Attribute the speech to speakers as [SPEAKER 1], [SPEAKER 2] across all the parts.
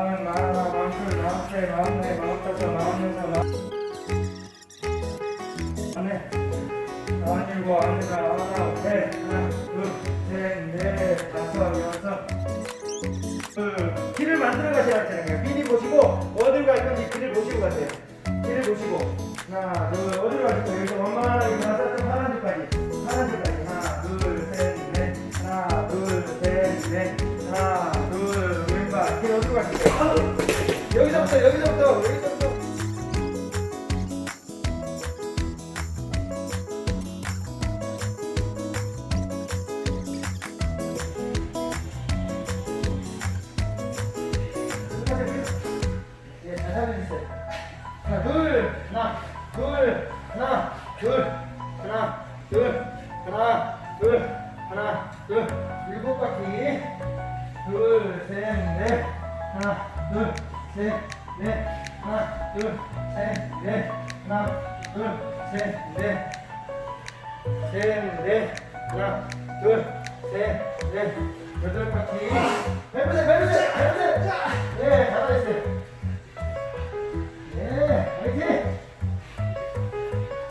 [SPEAKER 1] 마흔셋, 마흔넷, 마흔다섯, 마흔여섯, 마흔- 마흔넷, 마흔일곱, 마흔여덟, 마흔아홉, 셋, 하나, 둘, 셋, 넷, 다섯, 여섯. 그 길을 만들어 가셔야 되는 거예요. 미리 보시고 어딜 갈 건지 길을 보시고 가세요. 길을 보시고 하나, 둘, 어디로 가실 거예요? 여기서 원만하게 가서 좀 하나, 둘, 셋, 넷, 하나, 둘, 셋, 넷, 여기서부터, 여기서부터, 여기서부터. 예, 둘, 하나, 둘, 하나, 둘, 하나, 둘, 하나, 둘, 일곱 바퀴. 둘, 셋, 넷, 하나, 둘, 셋, 넷, 하나, 둘, 셋, 넷, 하나, 둘, 셋, 넷, 셋, 넷, 하나, 둘, 셋, 넷, 여덟 바퀴. 밟으세요, 밟으세요, 밟으세요. 자, 네. 네!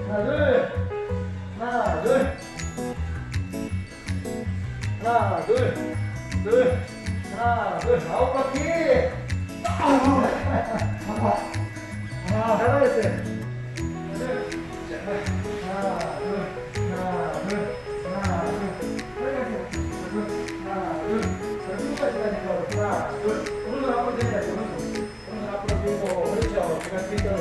[SPEAKER 1] 하나, 둘, 하나, 둘, 하나, 둘, 둘, 하나, 둘! 아, 오른손 앞으로 대세요, 오른손. 앞으로 들고, 그렇죠. 제가 드렸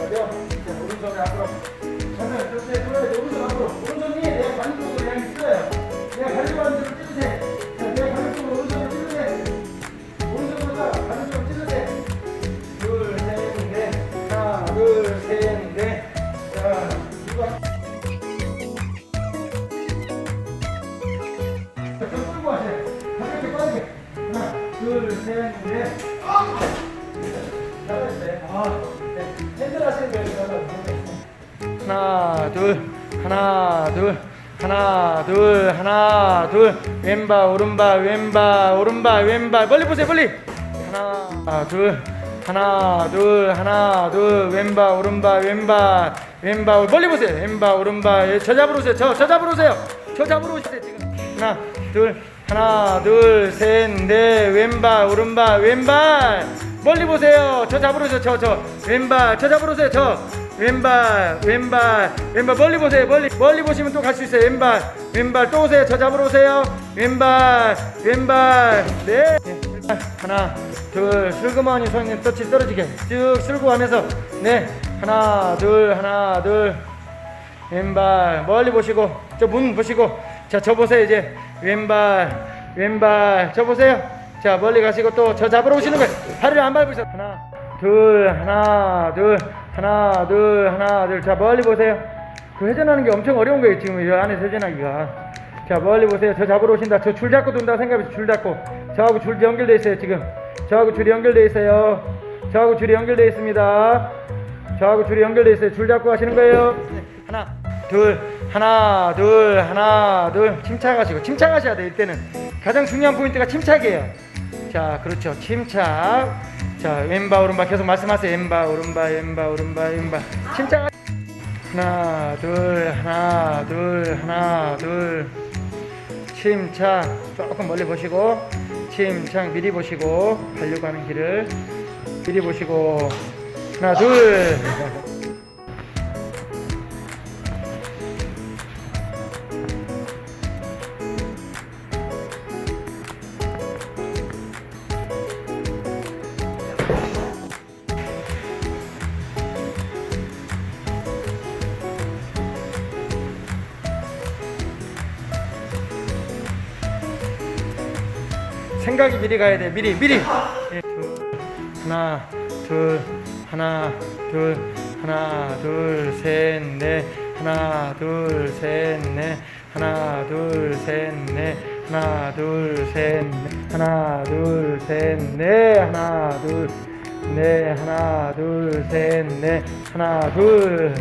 [SPEAKER 1] 잘하셨어요. 아, 네. 하시는 거예요, 저는. 하나, 둘, 하나, 둘. 하나, 둘, 하나, 둘. 왼발, 오른발, 왼발, 오른발, 왼발. 멀리 보세요, 멀리. 하나, 둘. 하나, 둘, 하나, 둘. 왼발, 오른발, 왼발, 왼발. 멀리 보세요. 왼발, 오른발. 예, 저 잡으러 오세요. 저, 저 잡으러 오세요. 저 잡으러 오세요, 지금. 하나, 둘, 하나, 둘, 셋, 넷, 왼발, 오른발, 왼발. 멀리 보세요. 저 잡으러 오세요. 저, 저. 왼발, 저 잡으러 오세요. 저. 왼발, 왼발, 왼발. 멀리 보세요. 멀리, 멀리 보시면 또 갈 수 있어요. 왼발, 왼발. 또 오세요. 저 잡으러 오세요. 왼발, 왼발. 네. 하나, 둘, 슬그머니 손님 터치 떨어지게 쭉 쓸고 가면서 네. 하나, 둘, 하나, 둘. 왼발 멀리 보시고 저 문 보시고 자 저 보세요 이제 왼발 왼발 저 보세요. 자 멀리 가시고 또 저 잡으러 오시는 거예요. 다리를 안 밟으셔. 하나 둘 하나 둘 하나 둘 하나 둘. 자 멀리 보세요. 그 회전하는 게 엄청 어려운 거예요 지금 이 안에서 회전하기가. 자 멀리 보세요. 저 잡으러 오신다. 저 줄 잡고 돈다 생각해서 줄 잡고. 저하고 줄 연결돼 있어요 지금. 저하고 줄이 연결돼 있어요. 저하고 줄이 연결돼 있습니다. 저하고 줄이 연결돼 있어요. 줄 잡고 하시는 거예요. 하나, 둘, 하나, 둘, 하나, 둘. 침착하시고 침착하셔야 돼요. 이때는 가장 중요한 포인트가 침착이에요. 자, 그렇죠. 침착. 자, 왼발 오른발 계속 말씀하세요. 왼발 오른발 왼발 오른발 왼발. 침착. 하나, 둘, 하나, 둘, 하나, 둘. 침착. 조금 멀리 보시고 침착 미리 보시고 하는 길을 미리 보시고 하나 둘 생각이 미리 가야 돼. 미리 미리. 예, 둘, 하나 둘 하나 둘 하나 둘 셋 넷. 하나 둘 셋 넷. 하나 둘 셋 넷. 하나 둘 셋 넷. 하나 둘 셋 넷. 하나 둘네 하나 둘 셋 넷. 하나 둘